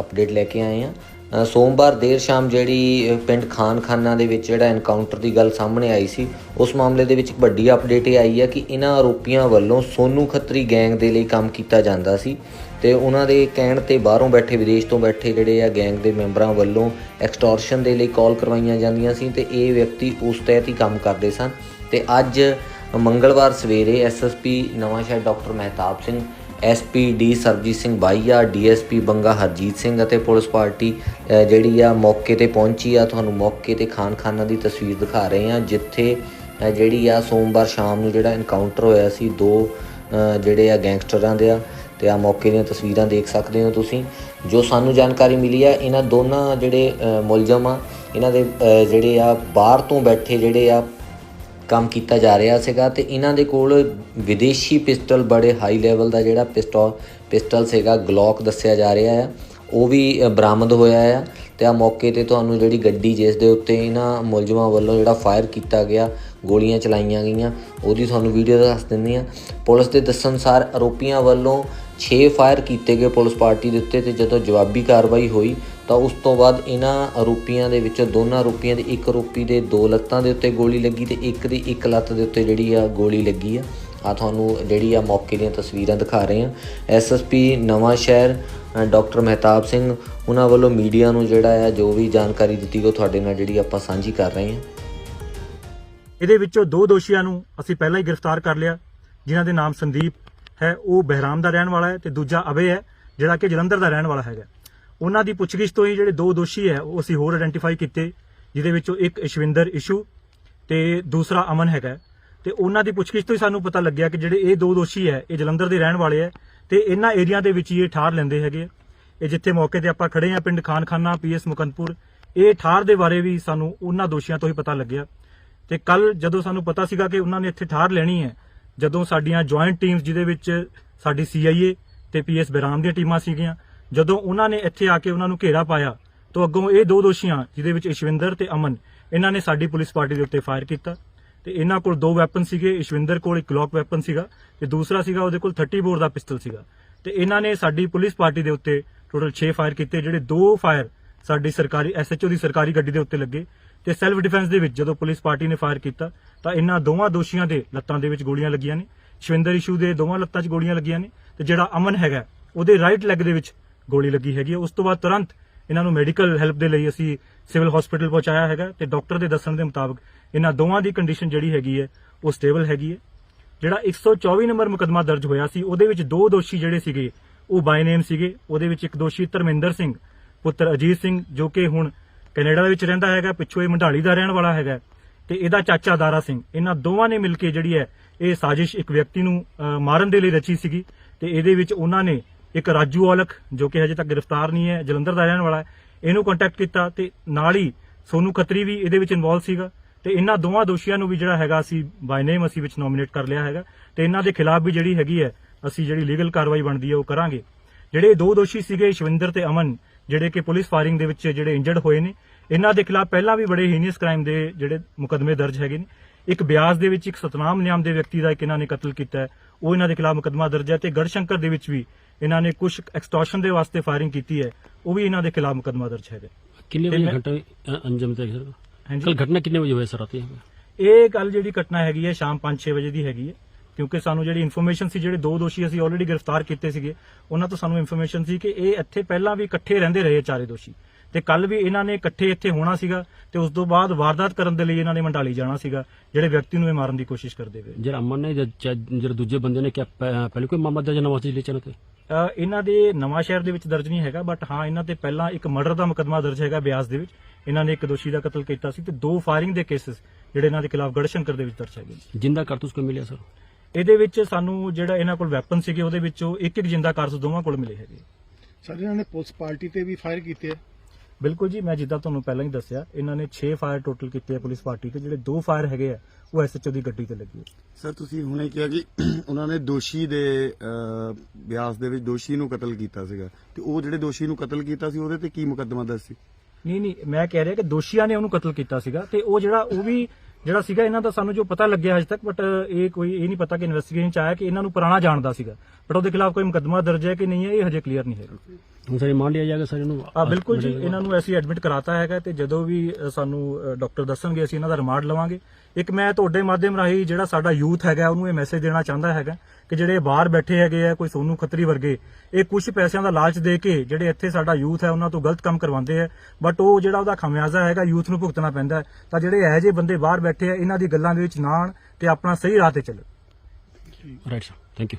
Update ਲੈ ਕੇ ਆਏ ਹਾਂ ਸੋਮਵਾਰ ਦੇਰ ਸ਼ਾਮ ਜਿਹੜੀ ਪਿੰਡ ਖਾਨਖਾਨਾ ਦੇ ਵਿੱਚ ਜਿਹੜਾ ਐਨਕਾਊਂਟਰ ਦੀ ਗੱਲ ਸਾਹਮਣੇ ਆਈ ਸੀ, ਉਸ ਮਾਮਲੇ ਦੇ ਵਿੱਚ ਇੱਕ ਵੱਡੀ ਅਪਡੇਟ ਇਹ ਆਈ ਹੈ ਕਿ ਇਹਨਾਂ ਆਰੋਪੀਆਂ ਵੱਲੋਂ ਸੋਨੂ ਖੱਤਰੀ ਗੈਂਗ ਦੇ ਲਈ ਕੰਮ ਕੀਤਾ ਜਾਂਦਾ ਸੀ ਤੇ ਉਹਨਾਂ ਦੇ ਕਹਿਣ ਤੇ ਬਾਹਰੋਂ ਬੈਠੇ, ਵਿਦੇਸ਼ ਤੋਂ ਬੈਠੇ ਜਿਹੜੇ ਆ ਗੈਂਗ ਦੇ ਮੈਂਬਰਾਂ ਵੱਲੋਂ ਐਕਸਟੋਰਸ਼ਨ ਦੇ ਲਈ ਕਾਲ ਕਰਵਾਈਆਂ ਜਾਂਦੀਆਂ ਸੀ ਤੇ ਇਹ ਵਿਅਕਤੀ ਉਸ ਤਹਿਤ ਹੀ ਕੰਮ ਕਰਦੇ ਸਨ। ਤੇ ਅੱਜ ਮੰਗਲਵਾਰ ਸਵੇਰੇ SSP Nawanshahr doctor Mehtab Singh SP D Surjit Singh ਬਾਈਆ, DSP Banga Harjeet Singh ਅਤੇ ਪੁਲਿਸ ਪਾਰਟੀ ਜਿਹੜੀ ਆ ਮੌਕੇ ਤੇ ਪਹੁੰਚੀ ਆ। ਤੁਹਾਨੂੰ ਮੌਕੇ ਤੇ ਖਾਨ ਖਾਨਾ ਦੀ ਤਸਵੀਰ ਦਿਖਾ ਰਹੇ ਆ ਜਿੱਥੇ ਜਿਹੜੀ ਆ ਸੋਮਵਾਰ ਸ਼ਾਮ ਨੂੰ ਜਿਹੜਾ ਐਨਕਾਊਂਟਰ ਹੋਇਆ ਸੀ, ਦੋ ਜਿਹੜੇ ਆ ਗੈਂਗਸਟਰਾਂ ਦੇ ਆ। ਤੇ ਆ ਮੌਕੇ ਦੀਆਂ ਤਸਵੀਰਾਂ ਦੇਖ ਸਕਦੇ ਹੋ ਤੁਸੀਂ। ਜੋ ਸਾਨੂੰ ਜਾਣਕਾਰੀ ਮਿਲੀ ਆ, ਇਹਨਾਂ ਦੋਨਾਂ ਜਿਹੜੇ ਮੁਲਜ਼ਮ ਆ, ਇਹਨਾਂ ਦੇ ਜਿਹੜੇ ਆ ਬਾਹਰ ਤੋਂ ਬੈਠੇ ਜਿਹੜੇ ਆ ਕੰਮ ਕੀਤਾ ਜਾ ਰਿਹਾ ਸੀਗਾ ਤੇ ਇਹਨਾਂ ਦੇ ਕੋਲ ਵਿਦੇਸ਼ੀ ਪਿਸਟਲ ਬੜੇ ਹਾਈ ਲੈਵਲ ਦਾ ਜਿਹੜਾ ਪਿਸਟਲ ਪਿਸਟਲ ਸੀਗਾ ਗਲੌਕ ਦੱਸਿਆ ਜਾ ਰਿਹਾ ਆ। ਉਹ ਵੀ ਬਰਾਮਦ ਹੋਇਆ ਆ ਤੇ ਆ ਮੌਕੇ ਤੇ ਤੁਹਾਨੂੰ ਜਿਹੜੀ ਗੱਡੀ ਜਿਸ ਦੇ ਉੱਤੇ ਇਹਨਾਂ ਮੁਲਜ਼ਮਾਂ ਵੱਲੋਂ ਜਿਹੜਾ ਫਾਇਰ ਕੀਤਾ ਗਿਆ, ਗੋਲੀਆਂ ਚਲਾਈਆਂ ਗਈਆਂ, ਉਹਦੀ ਤੁਹਾਨੂੰ ਵੀਡੀਓ ਦੱਸ ਦਿੰਦੇ ਆ। ਪੁਲਿਸ ਦੇ ਦੱਸਣ ਅਨੁਸਾਰ ਆਰੋਪੀਆਂ ਵੱਲੋਂ 6 ਫਾਇਰ ਕੀਤੇ ਗਏ ਪੁਲਿਸ ਪਾਰਟੀ ਦੇ ਉੱਤੇ ਤੇ ਜਦੋਂ ਜਵਾਬੀ ਕਾਰਵਾਈ ਹੋਈ ਤਾਂ ਉਸ ਤੋਂ ਬਾਅਦ ਇਹਨਾਂ ਆਰੋਪੀਆਂ ਦੇ ਵਿੱਚੋਂ ਦੋਨਾਂ ਆਰੋਪੀਆਂ ਦੇ ਇੱਕ ਆਰੋਪੀ ਦੇ ਦੋ ਲੱਤਾਂ ਦੇ ਉੱਤੇ ਗੋਲੀ ਲੱਗੀ ਤੇ ਇੱਕ ਦੀ ਇੱਕ ਲੱਤ ਦੇ ਉੱਤੇ ਜਿਹੜੀ ਆ ਗੋਲੀ ਲੱਗੀ ਆ। ਆ ਤੁਹਾਨੂੰ ਜਿਹੜੀ ਆ ਮੌਕੇ ਦੀਆਂ ਤਸਵੀਰਾਂ ਦਿਖਾ ਰਹੇ ਆ ਐਸਐਸਪੀ ਨਵਾਂ ਸ਼ਹਿਰ ਡਾਕਟਰ ਮਹਿਤਾਬ ਸਿੰਘ, ਉਹਨਾਂ ਵੱਲੋਂ ਮੀਡੀਆ ਨੂੰ ਜਿਹੜਾ ਆ, ਜੋ ਵੀ ਜਾਣਕਾਰੀ ਦਿੱਤੀ ਉਹ ਤੁਹਾਡੇ ਨਾਲ ਜਿਹੜੀ ਆਪਾਂ ਸਾਂਝੀ ਕਰ ਰਹੇ ਹਾਂ। ਇਹਦੇ ਵਿੱਚੋਂ ਦੋ ਦੋਸ਼ੀਆਂ ਨੂੰ ਅਸੀਂ ਪਹਿਲਾਂ ਹੀ ਗ੍ਰਿਫਤਾਰ ਕਰ ਲਿਆ, ਜਿਨ੍ਹਾਂ ਦੇ ਨਾਮ ਸੰਦੀਪ ਹੈ, ਉਹ ਬਹਿਰਾਮ ਦਾ ਰਹਿਣ ਵਾਲਾ ਹੈ ਤੇ ਦੂਜਾ ਅਭੇ ਹੈ, ਜਿਹੜਾ ਕਿ ਜਲੰਧਰ ਦਾ ਰਹਿਣ ਵਾਲਾ ਹੈਗਾ। ਉਹਨਾਂ ਦੀ ਪੁੱਛਗਿੱਛ ਤੋਂ ਹੀ ਜਿਹੜੇ ਦੋ ਦੋਸ਼ੀ ਹੈ, ਉਹ ਅਸੀਂ ਹੋਰ ਆਇਡੈਂਟੀਫਾਈ ਕੀਤੇ, ਜਿਹਦੇ ਵਿੱਚੋਂ ਇੱਕ ਇਸ਼ਵਿੰਦਰ ਇਸ਼ੂ ਤੇ ਦੂਸਰਾ ਅਮਨ ਹੈਗਾ। ਤੇ ਉਹਨਾਂ ਦੀ ਪੁੱਛਗਿੱਛ ਤੋਂ ਹੀ ਸਾਨੂੰ ਪਤਾ ਲੱਗਿਆ ਕਿ ਜਿਹੜੇ ਇਹ ਦੋ ਦੋਸ਼ੀ ਹੈ, ਇਹ ਜਲੰਧਰ ਦੇ ਰਹਿਣ ਵਾਲੇ ਹੈ ਤੇ ਇਹਨਾਂ ਏਰੀਆ ਦੇ ਵਿੱਚ ਹੀ ਇਹ ਠਾਰ ਲੈਂਦੇ ਹੈਗੇ ਆ। ਇਹ ਜਿੱਥੇ ਮੌਕੇ ਤੇ ਆਪਾਂ ਖੜੇ ਆ ਪਿੰਡ ਖਾਨਖਾਨਾ ਪੀਐਸ ਮੁਕੰਦਪੁਰ, ਇਹ ਠਾਰ ਦੇ ਬਾਰੇ ਵੀ ਸਾਨੂੰ ਉਹਨਾਂ ਦੋਸ਼ੀਆਂ ਤੋਂ ਹੀ ਪਤਾ ਲੱਗਿਆ। ਤੇ ਕੱਲ ਜਦੋਂ ਸਾਨੂੰ ਪਤਾ ਸੀਗਾ ਕਿ ਉਹਨਾਂ ਨੇ ਇੱਥੇ ਠਾਰ ਲੈਣੀ ਹੈ ਜਦੋਂ ਸਾਡੀਆਂ ਜੁਆਇੰਟ ਟੀਮਸ ਜਿਹਦੇ ਵਿੱਚ ਸਾਡੀ ਸੀਆਈਏ ਤੇ ਪੀਐਸ ਬਰਾਮ ਦੀਆਂ ਟੀਮਾਂ ਸੀਗੀਆਂ, ਜਦੋਂ ਉਹਨਾਂ ਨੇ ਇੱਥੇ ਆ ਕੇ ਉਹਨਾਂ ਨੂੰ ਘੇਰਾ ਪਾਇਆ, ਤਾਂ ਅੱਗੋਂ ਇਹ ਦੋ ਦੋਸ਼ੀਆਂ, ਜਿਹਦੇ ਵਿੱਚ ਇਸ਼ਵਿੰਦਰ ਤੇ ਅਮਨ, ਇਹਨਾਂ ਨੇ ਸਾਡੀ ਪੁਲਿਸ ਪਾਰਟੀ ਦੇ ਉੱਤੇ ਫਾਇਰ ਕੀਤਾ। ਤੇ ਇਹਨਾਂ ਕੋਲ ਦੋ ਵੈਪਨ ਸੀਗੇ, ਇਸ਼ਵਿੰਦਰ ਕੋਲ ਇੱਕ ਗਲੌਕ ਵੈਪਨ ਸੀਗਾ ਤੇ ਦੂਸਰਾ ਸੀਗਾ ਉਹਦੇ ਕੋਲ 30 ਬੋਰ ਦਾ ਪਿਸਟਲ ਸੀਗਾ। ਤੇ ਇਹਨਾਂ ਨੇ ਸਾਡੀ ਪੁਲਿਸ ਪਾਰਟੀ ਦੇ ਉੱਤੇ ਟੋਟਲ 6 ਫਾਇਰ ਕੀਤੇ, ਜਿਹੜੇ ਦੋ ਫਾਇਰ ਸਾਡੀ ਸਰਕਾਰੀ ਐਸਐਚਓ ਦੀ ਸਰਕਾਰੀ ਗੱਡੀ ਦੇ ਉੱਤੇ ਲੱਗੇ। ਤੇ ਸੈਲਫ ਡਿਫੈਂਸ ਦੇ ਵਿੱਚ ਜਦੋਂ ਪੁਲਿਸ ਪਾਰਟੀ ਨੇ ਫਾਇਰ ਕੀਤਾ ਤਾਂ ਇਹਨਾਂ ਦੋਵਾਂ ਦੋਸ਼ੀਆਂ ਦੇ ਲੱਤਾਂ ਦੇ ਵਿੱਚ ਗੋਲੀਆਂ ਲੱਗੀਆਂ ਨੇ। ਸ਼ਵਿੰਦਰ ਇਸ਼ੂ ਦੇ ਦੋਵਾਂ ਲੱਤਾਂ 'ਚ ਗੋਲੀਆਂ ਲੱਗੀਆਂ ਨੇ ਤੇ ਜਿਹੜਾ ਅਮਨ ਹੈਗਾ, ਉਹਦੇ ਰਾਈਟ ਲੈਗ ਦੇ ਵਿੱਚ ਗੋਲੀ ਲੱਗੀ ਹੈਗੀ ਹੈ। ਉਸ ਤੋਂ ਬਾਅਦ ਤੁਰੰਤ ਇਹਨਾਂ ਨੂੰ ਮੈਡੀਕਲ ਹੈਲਪ ਦੇ ਲਈ ਅਸੀਂ ਸਿਵਲ ਹਸਪੀਟਲ ਪਹੁੰਚਾਇਆ ਹੈਗਾ ਤੇ ਡਾਕਟਰ ਦੇ ਦੱਸਣ ਦੇ ਮੁਤਾਬਕ ਇਹਨਾਂ ਦੋਵਾਂ ਦੀ ਕੰਡੀਸ਼ਨ ਜਿਹੜੀ ਹੈਗੀ ਹੈ, ਉਹ ਸਟੇਬਲ ਹੈਗੀ ਹੈ। ਜਿਹੜਾ 124 ਨੰਬਰ ਮੁਕਦਮਾ ਦਰਜ ਹੋਇਆ ਸੀ, ਉਹਦੇ ਵਿੱਚ ਦੋ ਦੋਸ਼ੀ ਜਿਹੜੇ ਸੀਗੇ, ਉਹ ਬਾਈ ਨੇਮ ਸੀਗੇ। ਉਹਦੇ ਵਿੱਚ ਇੱਕ ਦੋਸ਼ੀ ਧਰਮਿੰਦਰ ਸਿੰਘ, ਪੁੱਤਰ ਅਜੀਤ ਸਿੰਘ, ਜੋ ਕਿ ਹੁਣ ਕੈਨੇਡਾ ਦੇ ਵਿੱਚ ਰਹਿੰਦਾ ਹੈਗਾ, ਪਿੱਛੋਂ ਇਹ ਮੰਡਾਲੀ ਦਾ ਰਹਿਣ ਵਾਲਾ ਹੈਗਾ। ਤੇ ਇਹਦਾ ਚਾਚਾ ਦਾਰਾ ਸਿੰਘ, ਇਹਨਾਂ ਦੋਵਾਂ ਨੇ ਮਿਲ ਕੇ ਜਿਹੜੀ ਹੈ, ਇਹ ਸਾਜ਼ਿਸ਼ ਇੱਕ ਵਿਅਕਤੀ ਨੂੰ ਮਾਰਨ ਦੇ ਲਈ ਰਚੀ ਸੀਗੀ ਤੇ ਇਹਦੇ ਵਿੱਚ ਉਹਨਾਂ ਨੇ ਇੱਕ ਰਾਜੂ ਔਲਖ, ਜੋ ਕਿ ਹਜੇ ਤੱਕ ਗ੍ਰਿਫਤਾਰ ਨਹੀਂ ਹੈ, ਜਲੰਧਰ ਦਾ ਰਹਿਣ ਵਾਲਾ ਹੈ, ਇਹਨੂੰ ਕੰਟੈਕਟ ਕੀਤਾ ਤੇ ਨਾਲ ਹੀ ਸੋਨੂ ਖੱਤਰੀ ਵੀ ਇਹਦੇ ਵਿੱਚ ਇਨਵੋਲਵ ਸੀਗਾ ਤੇ ਇਹਨਾਂ ਦੋਵਾਂ ਦੋਸ਼ੀਆਂ ਨੂੰ ਵੀ ਜਿਹੜਾ ਹੈਗਾ ਅਸੀਂ ਬਾਈ ਨੇਮ ਅਸੀਂ ਵਿੱਚ ਨੋਮੀਨੇਟ ਕਰ ਲਿਆ ਹੈਗਾ ਤੇ ਇਹਨਾਂ ਦੇ ਖਿਲਾਫ ਵੀ ਜਿਹੜੀ ਹੈਗੀ ਹੈ, ਅਸੀਂ ਜਿਹੜੀ ਲੀਗਲ ਕਾਰਵਾਈ ਬਣਦੀ ਹੈ ਉਹ ਕਰਾਂਗੇ। ਜਿਹੜੇ ਦੋ ਦੋਸ਼ੀ ਸੀਗੇ ਸ਼ਵਿੰਦਰ ਤੇ ਅਮਨ, ਜਿਹੜੇ ਕਿ ਪੁਲਿਸ ਫਾਇਰਿੰਗ ਦੇ ਵਿੱਚ ਜਿਹੜੇ ਇੰਜਰਡ ਹੋਏ ਨੇ ਇਹਨਾਂ ਦੇ ਖਿਲਾਫ ਪਹਿਲਾਂ ਵੀ ਬੜੇ ਹੀਨੀਅਸ ਕ੍ਰਾਈਮ ਦੇ ਜਿਹੜੇ ਮੁਕਦਮੇ ਦਰਜ ਹੈਗੇ ਨੇ। ਇੱਕ ਬਿਆਸ ਦੇ ਵਿੱਚ ਇੱਕ ਸਤਨਾਮ ਨਿਆਮ ਦੇ ਵਿਅਕਤੀ ਦਾ ਇੱਕ ਇਹਨਾਂ ਨੇ ਕਤਲ ਕੀਤਾ ਉਹ ਇਹਨਾਂ ਦੇ ਖਿਲਾਫ ਮੁਕਦਮਾ ਦਰਜ ਹੈ ਤੇ ਗੜਸ਼ੰਕਰ ਦੇ ਵਿੱਚ ਵੀ ਇਹਨਾਂ ਨੇ ਕੁਝ ਐਕਸਟੋਰਸ਼ਨ ਦੇ ਵਾਸਤੇ ਫਾਇਰਿੰਗ ਕੀਤੀ ਹੈ। ਉਹ ਵੀ ਇਹਨਾਂ ਦੇ ਖਿਲਾਫ ਮੁਕਦਮਾ ਦਰਜ ਹੈਗਾ। ਕਿੰਨੇ ਵਜੇ ਘਟਨਾ ਅੰਜਮ ਤੇ ਸਰ ਕੱਲ ਘਟਨਾ ਕਿੰਨੇ ਵਜੇ ਹੋਇਆ ਸਰ ਰਾਤੀ? ਇਹ ਗੱਲ ਜਿਹੜੀ ਘਟਨਾ ਹੈਗੀ ਹੈ ਸ਼ਾਮ 5-6 ਵਜੇ ਦੀ ਹੈਗੀ ਹੈ। ਕਿਉਂਕਿ ਸਾਨੂੰ ਜਿਹੜੀ ਇਨਫੋਰਮੇਸ਼ਨ ਸੀ ਜਿਹੜੇ ਦੋ ਦੋਸ਼ੀ ਅਸੀਂ ਆਲਰੇਡੀ ਗ੍ਰਿਫਤਾਰ ਕੀਤੇ ਸੀਗੇ ਉਹਨਾਂ ਤੋਂ ਸਾਨੂੰ ਇਨਫੋਰਮੇਸ਼ਨ ਸੀ ਕਿ ਇਹ ਇੱਥੇ ਪਹਿਲਾਂ ਵੀ ਇਕੱਠੇ ਰਹਿੰਦੇ ਰਹੇ ਚਾਰੇ ਦੋਸ਼ੀ। ਤੇ ਕੱਲ ਵੀ ਇਹਨਾਂ ਨੇ ਇਕੱਠੇ ਇੱਥੇ ਹੋਣਾ ਸੀਗਾ ਤੇ ਉਸ ਤੋਂ ਬਾਅਦ ਵਾਰਦਾਤ ਕਰਨ ਦੇ ਲਈ ਇਹਨਾਂ ਨੇ ਮੰਡਾਲੀ ਜਾਣਾ ਸੀਗਾ ਜਿਹੜੇ ਵਿਅਕਤੀ ਨੂੰ ਇਹ ਮਾਰਨ ਦੀ ਕੋਸ਼ਿਸ਼ ਕਰਦੇ ਪਏ ਜਿਹੜਾ ਅਮਨ ਨੇ ਜਿਹੜਾ ਦੂਜੇ ਬੰਦੇ ਨੇ ਕਿ ਪਹਿਲੇ ਕੋਈ ਮਾਮਲਾ ਦਰਜ ਨਵਾਸੀ ਲਈ ਚਲੋ ਤੇ? ਇਹਨਾਂ ਦੇ ਨਵਾਂ ਸ਼ਹਿਰ ਦੇ ਵਿੱਚ ਦਰਜ ਨਹੀਂ ਹੈਗਾ ਬਟ ਹਾਂ ਇਹਨਾਂ ਤੇ ਪਹਿਲਾਂ ਇੱਕ ਮਰਡਰ ਦਾ ਮੁਕਦਮਾ ਦਰਜ ਹੈਗਾ ਬਿਆਸ ਦੇ ਵਿੱਚ। ਇਹਨਾਂ ਨੇ ਇੱਕ ਦੋਸ਼ੀ ਦਾ ਕਤਲ ਕੀਤਾ ਸੀ ਤੇ ਦੋ ਫਾਇਰਿੰਗ ਦੇ ਕੇਸਸ ਜਿਹੜੇ ਇਹਨਾਂ ਦੇ ਖਿਲਾਫ ਗੜਸ਼ੰਕਰ ਦੇ ਵਿੱਚ ਦਰਜ ਹੈਗੇ ਜਿੰਦਾ ਕਾਰਤੂਸ ਕੋ ਮਿਲਿਆ ਸਰ? ਇਹਦੇ ਵਿੱਚ ਸਾਨੂੰ ਜਿਹੜਾ ਇਹਨਾਂ ਕੋਲ ਵੈਪਨ ਸੀਗੇ ਉਹਦੇ ਵਿੱਚੋਂ ਇੱਕ ਇੱਕ ਜਿੰਦਾ ਕਾਰਤੂਸ ਦੋਵਾਂ ਕੋਲ ਮਿਲੇ ਹੈਗੇ। ਸਰ ਇਹਨਾਂ ਨੇ ਪੁਲਿਸ ਪਾਰਟੀ ਤੇ ਵੀ ਫਾਇਰ ਕੀਤੇ ਆ। ਬਿਲਕੁਲ ਜੀ ਮੈਂ ਜਿੱਦਾਂ ਤੁਹਾਨੂੰ ਪਹਿਲਾਂ ਹੀ ਦੱਸਿਆ ਇਹਨਾਂ ਨੇ 6 ਫਾਇਰ ਟੋਟਲ ਕੀਤੇ ਆ ਪੁਲਿਸ ਪਾਰਟੀ ਤੇ ਜਿਹੜੇ ਦੋ ਫਾਇਰ ਹੈਗੇ ਆ ਉਹ ਐਸਐਚਓ ਦੀ ਗੱਡੀ ਤੇ ਲੱਗੇ ਆ। ਸਰ ਤੁਸੀਂ ਹੁਣੇ ਕਿਹਾ ਕਿ ਉਹਨਾਂ ਨੇ ਦੋਸ਼ੀ ਦੇ ਬਿਆਸ ਦੇ ਵਿੱਚ ਦੋਸ਼ੀ ਨੂੰ ਕਤਲ ਕੀਤਾ ਸੀਗਾ। ਤੇ ਉਹ ਜਿਹੜੇ ਦੋਸ਼ੀ ਨੂੰ ਕਤਲ ਕੀਤਾ ਸੀ ਉਹਦੇ ਤੇ ਕੀ ਮੁਕੱਦਮਾ ਦਰਜ ਸੀ? ਨਹੀਂ ਨਹੀਂ ਮੈਂ ਕਹਿ ਰਿਹਾ ਕਿ ਦੋਸ਼ੀਆਂ ਨੇ ਉਹਨੂੰ ਕਤਲ ਕੀਤਾ ਸੀਗਾ ਤੇ ਉਹ ਜਿਹੜਾ ਉਹ ਵੀ ਜਿਹੜਾ ਸੀਗਾ ਇਹਨਾਂ ਦਾ ਸਾਨੂੰ ਜੋ ਪਤਾ ਲੱਗਿਆ ਹਜੇ ਤੱਕ ਬਟ ਇਹ ਕੋਈ ਇਹ ਨਹੀਂ ਪਤਾ ਕਿ ਇਨਵੈਸਟੀਗੇਸ਼ਨ ਚ ਆਇਆ ਕਿ ਇਹਨਾਂ ਨੂੰ ਪੁਰਾਣਾ ਜਾਣਦਾ ਸੀਗਾ। ਬਟ ਉਹਦੇ ਖਿਲਾਫ ਕੋਈ ਮੁਕੱਦਮਾ ਦਰਜ ਹੈ ਕਿ ਨਹੀਂ ਹੈ ਇਹ ਹਜੇ ਕਲੀਅਰ ਨਹੀਂ ਹੈਗਾ। ਹੁਣ ਸਰ ਰਿਮਾਂਡ ਲਿਆ ਜਾਏਗਾ ਸਰ ਇਹਨੂੰ। ਆ ਬਿਲਕੁਲ ਜੀ। ਇਹਨਾਂ ਨੂੰ ਅਸੀਂ ਐਡਮਿਟ ਕਰਾਤਾ ਹੈਗਾ ਤੇ ਜਦੋਂ ਵੀ ਸਾਨੂੰ ਡਾਕਟਰ ਦੱਸਣਗੇ ਅਸੀਂ ਇਹਨਾਂ ਦਾ ਰਿਮਾਂਡ ਲਵਾਂਗੇ। ਇੱਕ ਮੈਂ ਤੁਹਾਡੇ ਮਾਧਿਅਮ ਰਾਹੀਂ ਜਿਹੜਾ ਸਾਡਾ ਯੂਥ ਹੈਗਾ ਉਹਨੂੰ ਇਹ ਮੈਸੇਜ ਦੇਣਾ ਚਾਹੁੰਦਾ ਹੈਗਾ ਕਿ ਜਿਹੜੇ ਬਾਹਰ ਬੈਠੇ ਹੈਗੇ ਆ ਕੋਈ ਸੋਨੂ ਖੱਤਰੀ ਵਰਗੇ ਇਹ ਕੁਝ ਪੈਸਿਆਂ ਦਾ ਲਾਲਚ ਦੇ ਕੇ ਜਿਹੜੇ ਇੱਥੇ ਸਾਡਾ ਯੂਥ ਹੈ ਉਹਨਾਂ ਤੋਂ ਗਲਤ ਕੰਮ ਕਰਵਾਉਂਦੇ ਆ। ਬਟ ਉਹ ਜਿਹੜਾ ਉਹਦਾ ਖਮਿਆਜ਼ਾ ਹੈਗਾ ਯੂਥ ਨੂੰ ਭੁਗਤਣਾ ਪੈਂਦਾ। ਤਾਂ ਜਿਹੜੇ ਇਹੋ ਜਿਹੇ ਬੰਦੇ ਬਾਹਰ ਬੈਠੇ ਆ ਇਹਨਾਂ ਦੀ ਗੱਲਾਂ ਦੇ ਵਿੱਚ ਨਾ ਆਉਣ ਤੇ ਆਪਣਾ ਸਹੀ ਰਾਹ ਤੇ ਚੱਲਣ। Right sir thank you